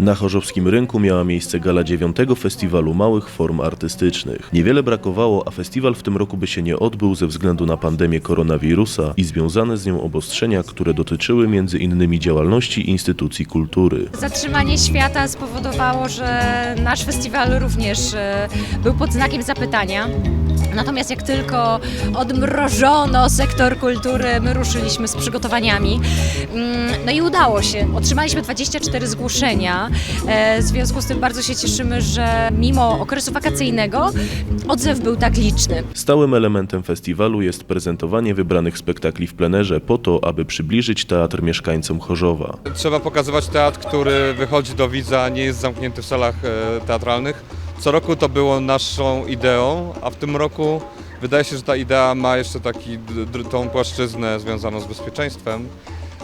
Na Chorzowskim Rynku miała miejsce gala dziewiątego Festiwalu Małych Form Artystycznych. Niewiele brakowało, a festiwal w tym roku by się nie odbył ze względu na pandemię koronawirusa i związane z nią obostrzenia, które dotyczyły innymi działalności instytucji kultury. Zatrzymanie świata spowodowało, że nasz festiwal również e, był pod znakiem zapytania. Natomiast jak tylko odmrożono sektor kultury, my ruszyliśmy z przygotowaniami. Mm, No i udało się. Otrzymaliśmy 24 zgłoszenia. E, W związku z tym bardzo się cieszymy, że mimo okresu wakacyjnego odzew był tak liczny. Stałym elementem festiwalu jest prezentowanie wybranych spektakli w plenerze po to, aby przybliżyć teatr mieszkańcom Chorzowa. Trzeba pokazywać teatr, który wychodzi do widza, nie jest zamknięty w salach e, teatralnych. Co roku to było naszą ideą, a w tym roku wydaje się, że ta idea ma jeszcze taki, tą płaszczyznę związaną z bezpieczeństwem,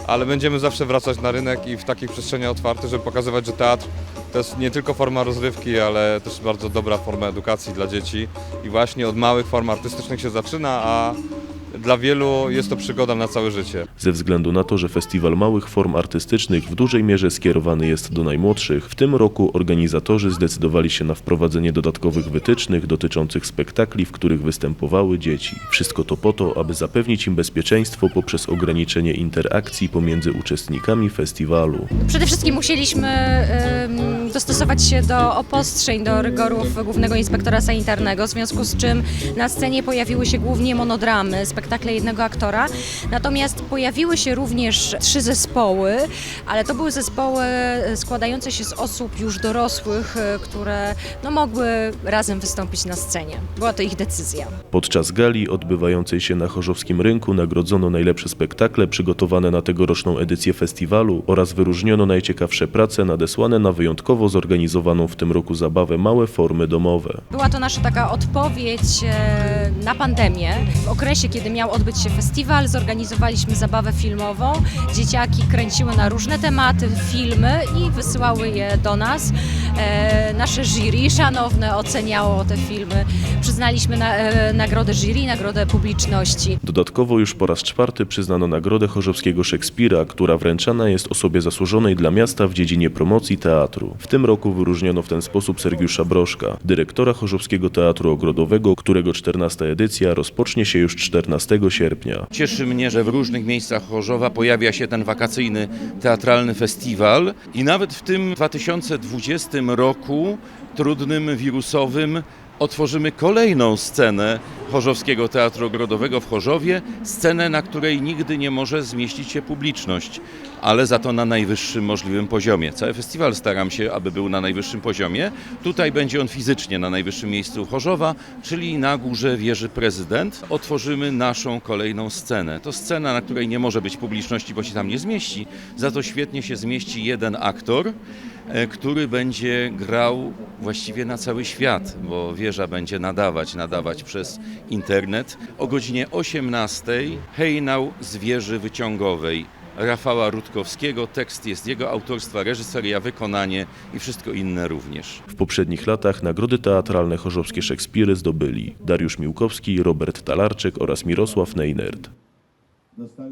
ale będziemy zawsze wracać na rynek i w takich przestrzeniach otwartych, żeby pokazywać, że teatr to jest nie tylko forma rozrywki, ale też bardzo dobra forma edukacji dla dzieci. I właśnie od małych form artystycznych się zaczyna, a dla wielu jest to przygoda na całe życie. Ze względu na to, że festiwal małych form artystycznych w dużej mierze skierowany jest do najmłodszych, w tym roku organizatorzy zdecydowali się na wprowadzenie dodatkowych wytycznych dotyczących spektakli, w których występowały dzieci. Wszystko to po to, aby zapewnić im bezpieczeństwo poprzez ograniczenie interakcji pomiędzy uczestnikami festiwalu. Przede wszystkim musieliśmy em, dostosować się do obostrzeń, do rygorów Głównego Inspektora Sanitarnego, w związku z czym na scenie pojawiły się głównie monodramy, spektakle jednego aktora. Natomiast pojawiły się również trzy zespoły, ale to były zespoły składające się z osób już dorosłych, e, które no, mogły razem wystąpić na scenie. Była to ich decyzja. Podczas gali odbywającej się na Chorzowskim Rynku nagrodzono najlepsze spektakle przygotowane na tegoroczną edycję festiwalu oraz wyróżniono najciekawsze prace nadesłane na wyjątkowo zorganizowaną w tym roku zabawę Małe Formy Domowe. Była to nasza taka odpowiedź e, na pandemię. W okresie, kiedy miał odbyć się festiwal, zorganizowaliśmy zabawę filmową. Dzieciaki kręciły na różne tematy filmy i wysyłały je do nas. E, Nasze jury szanowne oceniało te filmy. Przyznaliśmy na, e, nagrodę jury, nagrodę publiczności. Dodatkowo już po raz czwarty przyznano nagrodę Chorzowskiego Szekspira, która wręczana jest osobie zasłużonej dla miasta w dziedzinie promocji teatru. W tym roku wyróżniono w ten sposób Sergiusza Broszka, dyrektora Chorzowskiego Teatru Ogrodowego, którego 14 edycja rozpocznie się już 14 sierpnia. Cieszy mnie, że w różnych miejscach Chorzowa pojawia się ten wakacyjny teatralny festiwal i nawet w tym 2020 roku, trudnym, wirusowym, otworzymy kolejną scenę Chorzowskiego Teatru Ogrodowego w Chorzowie, scenę, na której nigdy nie może zmieścić się publiczność, ale za to na najwyższym możliwym poziomie. Cały festiwal staram się, aby był na najwyższym poziomie. Tutaj będzie on fizycznie na najwyższym miejscu Chorzowa, czyli na górze wieży prezydent. Otworzymy naszą kolejną scenę. To scena, na której nie może być publiczności, bo się tam nie zmieści. Za to świetnie się zmieści jeden aktor, który będzie grał właściwie na cały świat, bo wieża będzie nadawać, nadawać przez internet. O godzinie 18 hejnał z wieży wyciągowej Rafała Rutkowskiego. Tekst jest jego autorstwa, reżyseria, wykonanie i wszystko inne również. W poprzednich latach nagrody teatralne Chorzowskie Szekspiry zdobyli Dariusz Miłkowski, Robert Talarczyk oraz Mirosław. Dostaliśmy